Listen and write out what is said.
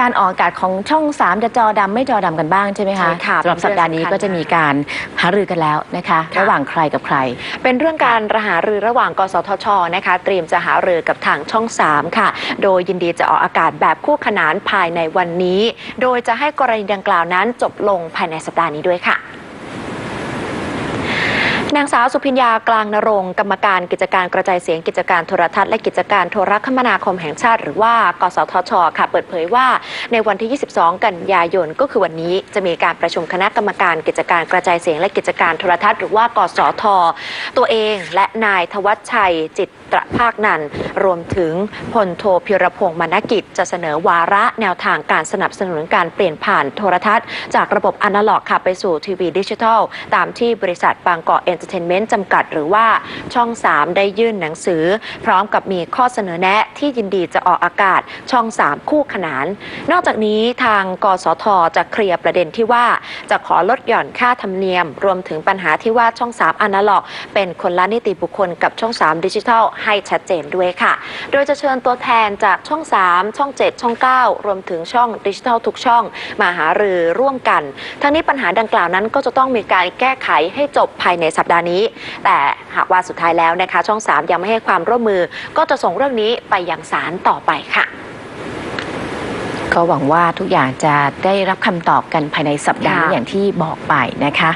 การออกอากาศของช่อง 3 จะจอดำไม่จอดำกันบ้างใช่ไหมคะใช่ค่ะสำหรับสัปดาห์นี้ก็จะมีการหารือกันแล้วนะคะ ค่ะ ระหว่างใครกับใคร เป็นเรื่องการระหารือระหว่างกสทชนะคะ เตรียมจะหารือกับทางช่อง 3 ค่ะ โดยยินดีจะออกอากาศแบบคู่ขนานภายในวันนี้ โดยจะให้กรณีดังกล่าวนั้นจบลงภายในสัปดาห์นี้ด้วยค่ะ นางสาวสุพิญญากลางนรงกรรมการกิจการกระจายเสียงกิจการโทรทัศน์และกิจการโทรคมนาคมแห่งชาติ หรือว่ากสทช ค่ะ เปิดเผยว่าในวันที่ 22 กันยายนก็คือวันนี้จะมีการประชุมคณะกรรมการกิจการกระจายเสียงและกิจการโทรทัศน์หรือว่ากสท ตัวเองและนายทวัชชัยจิตรภาคนันรวมถึงพลโทพิรพงศ์มนกิจ จะเสนอวาระแนวทางการสนับสนุนการเปลี่ยนผ่านโทรทัศน์ จากระบบอนาล็อกค่ะไปสู่ทีวีดิจิทัล ตามที่บริษัทบางกอกเอ็นเตอร์เทนเมนต์จำกัดหรือว่าช่อง 3 ได้ยื่นหนังสือ พร้อมกับมีข้อเสนอแนะที่ยินดีจะออกอากาศช่อง 3 คู่ขนาน นอกจากนี้ทางกสทจะเคลียร์ประเด็นที่ว่าจะขอลดหย่อนค่าธรรมเนียม รวมถึงปัญหาที่ว่าช่อง 3อนาล็อก เป็นคนละนิติบุคคลกับช่อง 3 ดิจิทัล ให้ชัดเจนด้วยค่ะ โดยจะเชิญตัวแทนจากช่อง 3 ช่อง 7 ช่อง 9 รวมถึงช่องดิจิทัลทุกช่องมาหารือร่วมกัน ทั้งนี้ปัญหาดังกล่าวนั้นก็จะต้องมีการแก้ไขให้จบภายในสัปดาห์นี้ แต่หากว่าสุดท้ายแล้วนะคะ ช่อง 3 ยังไม่ให้ความร่วมมือ ก็จะส่งเรื่องนี้ไปยังศาลต่อไปค่ะ ก็หวังว่าทุกอย่างจะได้รับคำตอบกันภายในสัปดาห์นี้ค่ะ อย่างที่บอกไปนะคะ